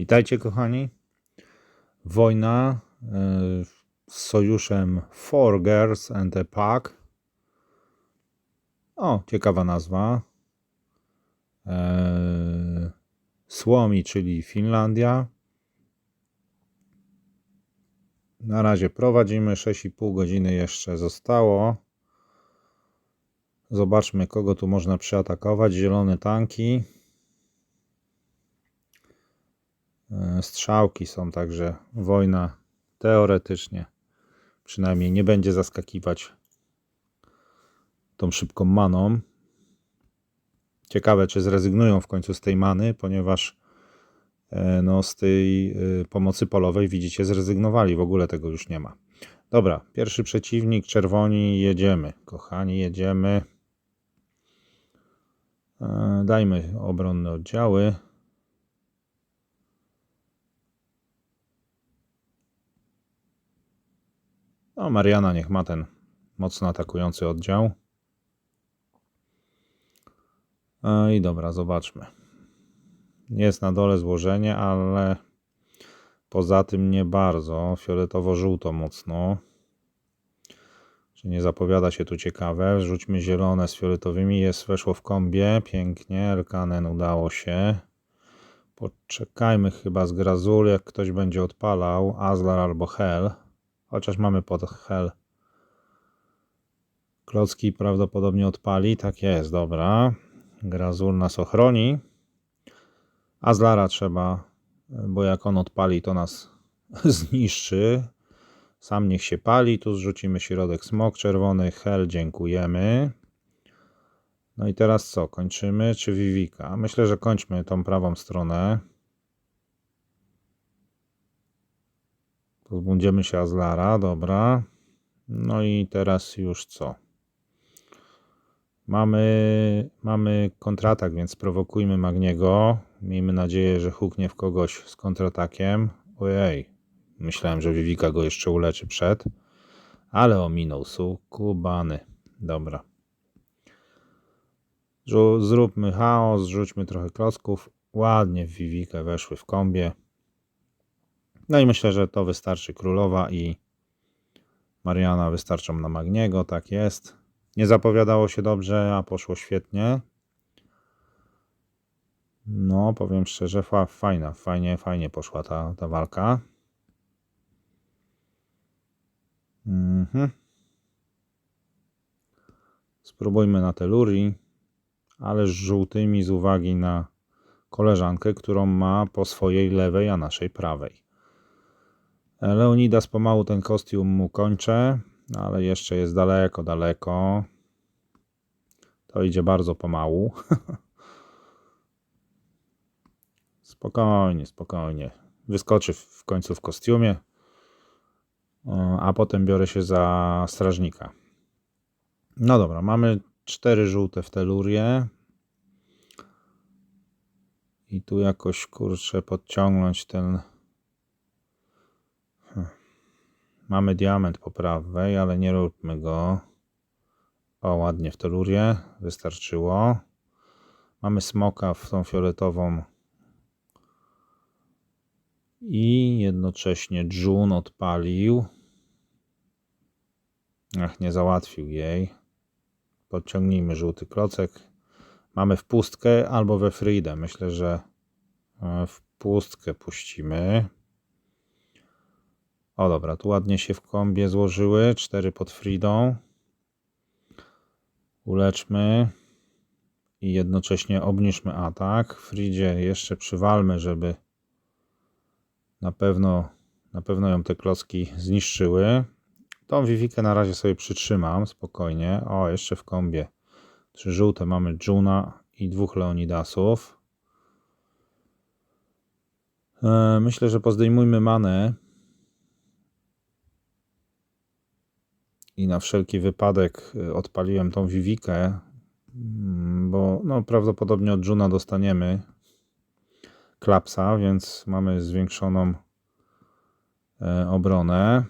Witajcie kochani. Wojna y, z sojuszem Four Girls and a Pack. O, ciekawa nazwa. E, Słomi, czyli Finlandia. Na razie prowadzimy 6,5 godziny jeszcze zostało. Zobaczmy, kogo tu można przyatakować. Zielone tanki. E, Strzałki są, także wojna teoretycznie przynajmniej nie będzie zaskakiwać tą szybką maną. Ciekawe, czy zrezygnują w końcu z tej many, ponieważ e, no, z tej y, pomocy polowej widzicie zrezygnowali, w ogóle tego już nie ma. Dobra, pierwszy przeciwnik, czerwoni, jedziemy. Kochani, jedziemy. E, Dajmy obronne oddziały. No, Mariana niech ma ten mocno atakujący oddział. I dobra, zobaczmy. Jest na dole złożenie, ale poza tym nie bardzo. Fioletowo-żółto mocno. Czy nie zapowiada się tu ciekawe. Rzućmy zielone z fioletowymi. Jest, weszło w kombie. Pięknie. Elkanen udało się. Poczekajmy chyba z Grazul, jak ktoś będzie odpalał. Azlar albo Hel. Chociaż mamy pod Hel. Klocki prawdopodobnie odpali. Tak jest, dobra. Grazul nas ochroni. Azlara trzeba, bo jak on odpali, to nas zniszczy. Sam niech się pali. Tu zrzucimy środek smok czerwony. Hel, dziękujemy. No i teraz co? Kończymy czy Vivika? Myślę, że kończmy tą prawą stronę. Pozbędziemy się Azlara, dobra. No i teraz już co? Mamy, mamy kontratak, więc prowokujmy Magniego. Miejmy nadzieję, że huknie w kogoś z kontratakiem. Ojej, myślałem, że Vivika go jeszcze uleczy przed. Ale ominął sukubany. Dobra. Zróbmy chaos, rzućmy trochę klocków. Ładnie w Vivikę weszły w kombie. No i myślę, że to wystarczy królowa i Mariana wystarczą na Magniego, tak jest. Nie zapowiadało się dobrze, a poszło świetnie. No, powiem szczerze, fa- fajna, fajnie, fajnie poszła ta, ta walka. Mhm. Spróbujmy na teluri, ale z żółtymi z uwagi na koleżankę, którą ma po swojej lewej, a naszej prawej. Leonidas pomału ten kostium mu kończę, ale jeszcze jest daleko, daleko. To idzie bardzo pomału. spokojnie, spokojnie. Wyskoczy w końcu w kostiumie, a potem biorę się za strażnika. No dobra, mamy cztery żółte w telurię. I tu jakoś kurczę podciągnąć ten Mamy diament po prawej, ale nie róbmy go. O, ładnie w telurię. Wystarczyło. Mamy smoka w tą fioletową. I jednocześnie June odpalił. Ach, nie załatwił jej. Podciągnijmy żółty klocek. Mamy w pustkę albo we Fridę. Myślę, że e, w pustkę puścimy. O dobra, tu ładnie się w kombie złożyły. Cztery pod Fridą. Uleczmy. I jednocześnie obniżmy atak. Fridzie jeszcze przywalmy, żeby na pewno, na pewno ją te klocki zniszczyły. Tą Vivikę na razie sobie przytrzymam spokojnie. O, jeszcze w kombie. Trzy żółte mamy Juna i dwóch Leonidasów. E, Myślę, że pozdejmujmy manę. I na wszelki wypadek y, odpaliłem tą Vivikę, mm, bo no, prawdopodobnie od Juna dostaniemy klapsa, więc mamy zwiększoną e, obronę.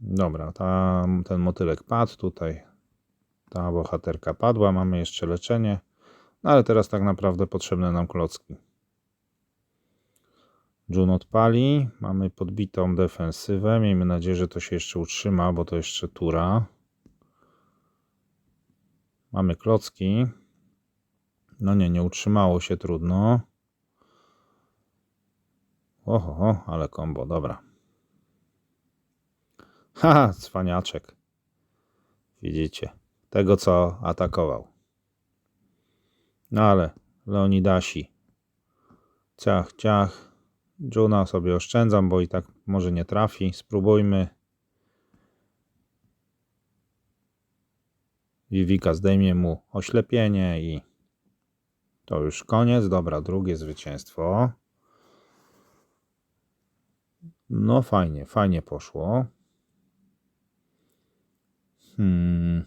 Dobra, ta, ten motylek padł tutaj. Ta bohaterka padła, mamy jeszcze leczenie. No ale teraz tak naprawdę potrzebne nam klocki. Jun odpali. Mamy podbitą defensywę. Miejmy nadzieję, że to się jeszcze utrzyma, bo to jeszcze tura. Mamy klocki. No nie, nie utrzymało się trudno. Oho, ale kombo, dobra. Haha, cwaniaczek. Widzicie, tego co atakował. No ale Leonidasi. Ciach, ciach. Juna sobie oszczędzam, bo i tak może nie trafi. Spróbujmy. Vivika zdejmie mu oślepienie i to już koniec. Dobra, drugie zwycięstwo. No fajnie, fajnie poszło. Hmm.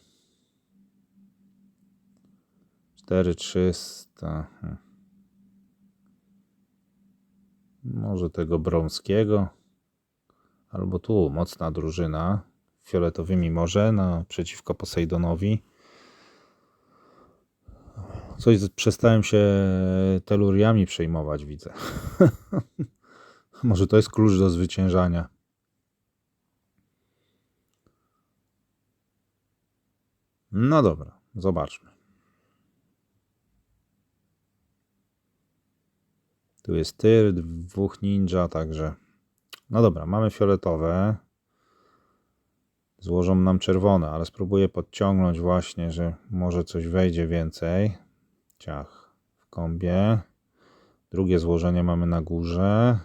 4300. Może tego Brąskiego. Albo tu mocna drużyna. Fioletowymi może na przeciwko Posejdonowi. Coś przestałem się teluriami przejmować, widzę. Może to jest klucz do zwyciężania. No dobra, zobaczmy. Tu jest tyr, dwóch ninja, także. No dobra, mamy fioletowe. Złożą nam czerwone, ale spróbuję podciągnąć właśnie, że może coś wejdzie więcej. Ciach w kąbie. Drugie złożenie mamy na górze.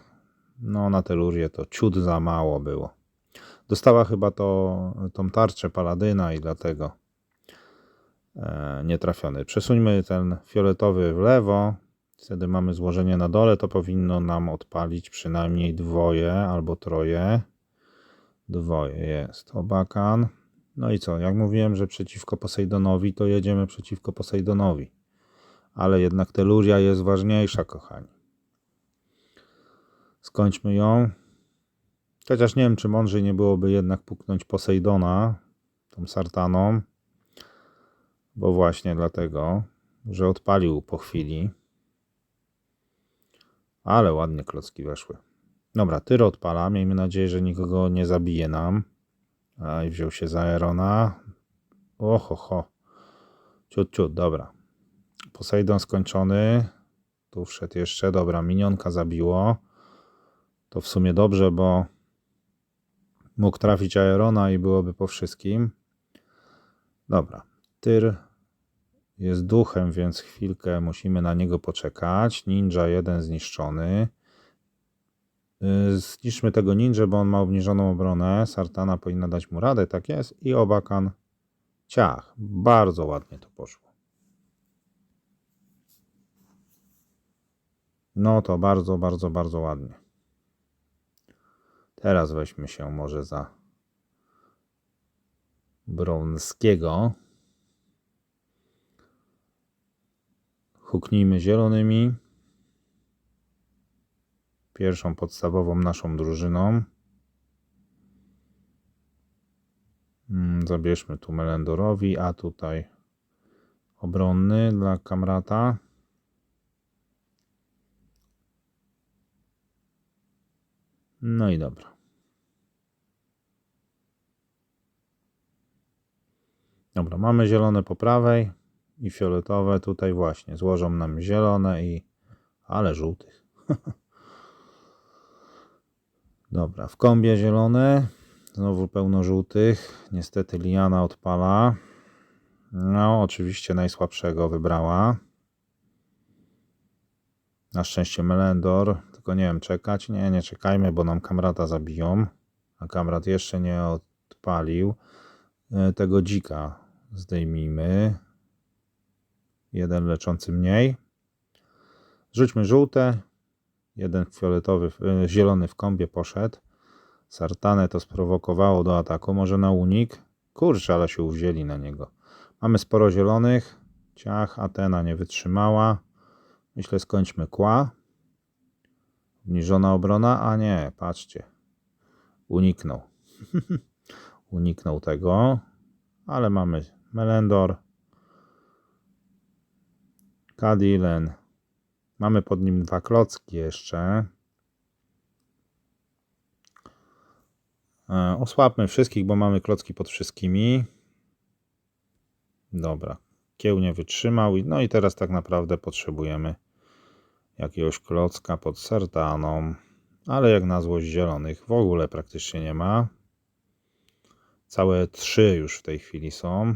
No na telurię to ciut za mało było. Dostała chyba to, tą tarczę paladyna i dlatego e, nie trafiony. Przesuńmy ten fioletowy w lewo. Wtedy mamy złożenie na dole. To powinno nam odpalić przynajmniej dwoje albo troje. Dwoje jest. Obakan. No i co? Jak mówiłem, że przeciwko Posejdonowi, to jedziemy przeciwko Posejdonowi. Ale jednak teluria jest ważniejsza, kochani. Skończmy ją. Chociaż nie wiem, czy mądrzej nie byłoby jednak puknąć Posejdona tą Sartaną. Bo właśnie dlatego, że odpalił po chwili. Ale ładnie klocki weszły. Dobra, tyr odpala. Miejmy nadzieję, że nikogo nie zabije nam. A i wziął się za Aerona. Oho, ho. Ciut, ciut, dobra. Posejdon skończony. Tu wszedł jeszcze. Dobra, minionka zabiło. To w sumie dobrze, bo mógł trafić Aerona i byłoby po wszystkim. Dobra. Tyr jest duchem, więc chwilkę musimy na niego poczekać. Ninja jeden zniszczony. Yy, Zniszczmy tego ninja, bo on ma obniżoną obronę. Sartana powinna dać mu radę, tak jest. I Obakan ciach. Bardzo ładnie to poszło. No to bardzo, bardzo, bardzo ładnie. Teraz weźmy się może za Brąskiego. Huknijmy zielonymi. Pierwszą podstawową naszą drużyną. Mm, Zabierzmy tu Melendorowi, a tutaj obronny dla Kamrata. No i dobra. Dobra, mamy zielone po prawej i fioletowe tutaj właśnie. Złożą nam zielone i... ale żółtych. Dobra, w kąbie zielone. Znowu pełno żółtych. Niestety Liana odpala. No, oczywiście najsłabszego wybrała. Na szczęście Melendor. Tylko nie wiem, czekać? Nie, nie czekajmy, bo nam kamrata zabiją. A kamrat jeszcze nie odpalił. E, Tego dzika zdejmijmy. Jeden leczący mniej. Rzućmy żółte. Jeden fioletowy, e, zielony w kąbie poszedł. Sartanę to sprowokowało do ataku. Może na unik? Kurczę, ale się uwzięli na niego. Mamy sporo zielonych. Ciach, Atena nie wytrzymała. Myślę, skończmy kła. Obniżona obrona? A nie, patrzcie. Uniknął. Uniknął tego. Ale mamy Melendor. Kadilen. Mamy pod nim dwa klocki jeszcze. E, osłabmy wszystkich, bo mamy klocki pod wszystkimi. Dobra. Kieł nie wytrzymał. No i teraz tak naprawdę potrzebujemy jakiegoś klocka pod sertaną. Ale jak na złość zielonych w ogóle praktycznie nie ma. Całe trzy już w tej chwili są.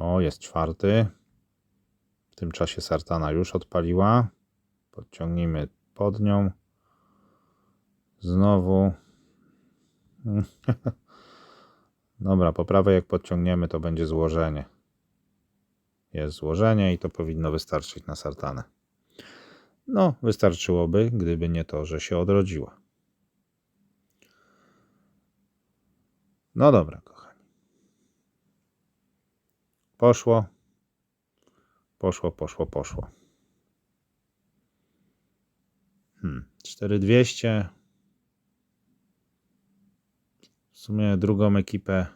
O, jest czwarty. W tym czasie Sartana już odpaliła. Podciągnijmy pod nią. Znowu. Dobra, po prawej jak podciągniemy, to będzie złożenie. Jest złożenie i to powinno wystarczyć na Sartanę. No, wystarczyłoby, gdyby nie to, że się odrodziła. No dobra, kochani. Poszło. Poszło, poszło, poszło. Hmm, 4200. W sumie drugą ekipę.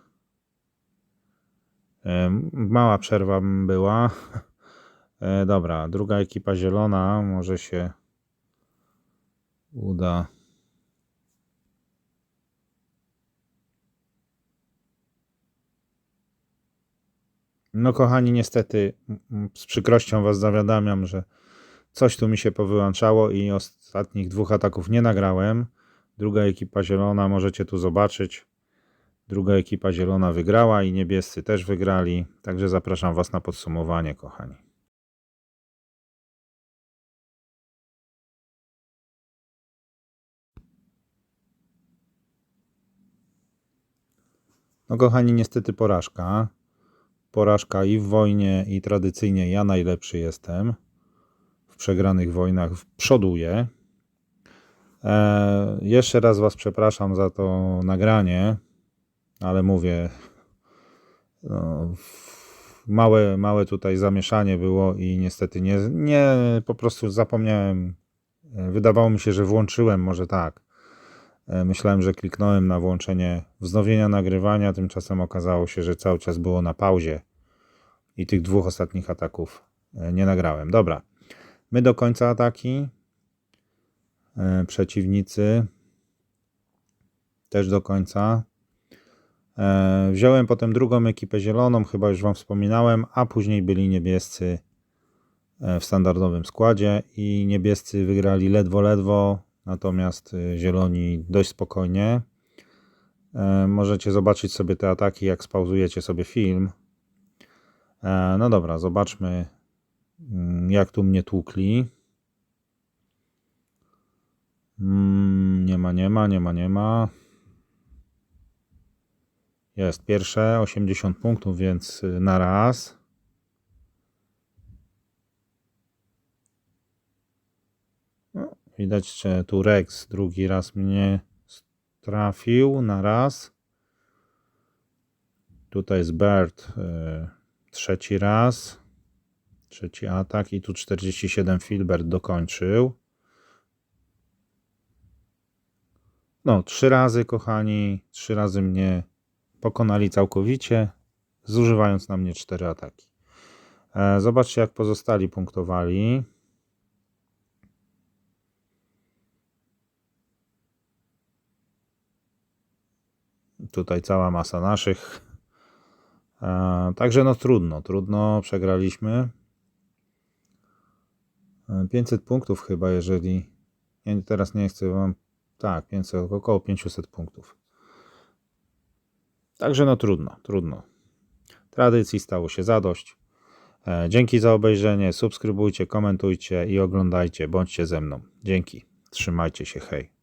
em, Mała przerwa była. E, dobra, druga ekipa zielona. Może się uda. No, kochani, niestety z przykrością Was zawiadamiam, że coś tu mi się powyłączało i ostatnich dwóch ataków nie nagrałem. Druga ekipa zielona, możecie tu zobaczyć. Druga ekipa zielona wygrała i niebiescy też wygrali. Także zapraszam Was na podsumowanie, kochani. No, kochani, niestety porażka. Porażka i w wojnie, i tradycyjnie ja najlepszy jestem. W przegranych wojnach przoduję. E, jeszcze raz Was przepraszam za to nagranie, ale mówię, no, małe, małe tutaj zamieszanie było i niestety nie, nie po prostu zapomniałem. E, Wydawało mi się, że włączyłem, może tak. E, Myślałem, że kliknąłem na włączenie wznowienia nagrywania, tymczasem okazało się, że cały czas było na pauzie i tych dwóch ostatnich ataków e, nie nagrałem. Dobra, my do końca ataki. E, Przeciwnicy też do końca. Wziąłem potem drugą ekipę zieloną, chyba już Wam wspominałem, a później byli niebiescy w standardowym składzie i niebiescy wygrali ledwo, ledwo, natomiast e, zieloni dość spokojnie. E, Możecie zobaczyć sobie te ataki, jak spauzujecie sobie film. E, No dobra, zobaczmy, mm, jak tu mnie tłukli. Mm, Nie ma, nie ma, nie ma, nie ma. Jest pierwsze 80 punktów, więc y, na raz. Widać, że tu Rex drugi raz mnie trafił na raz. Tutaj jest Bird y, trzeci raz. Trzeci atak i tu 47 Filbert dokończył. No, trzy razy, kochani, trzy razy mnie pokonali całkowicie, zużywając na mnie cztery ataki. E, Zobaczcie, jak pozostali punktowali. Tutaj cała masa naszych. E, Także no trudno, trudno, przegraliśmy. E, 500 punktów chyba, jeżeli... Nie, teraz nie chcę wam... Tak, 500, około 500 punktów. Także no trudno, trudno. Tradycji stało się zadość. E, Dzięki za obejrzenie. Subskrybujcie, komentujcie i oglądajcie. Bądźcie ze mną. Dzięki. Trzymajcie się. Hej.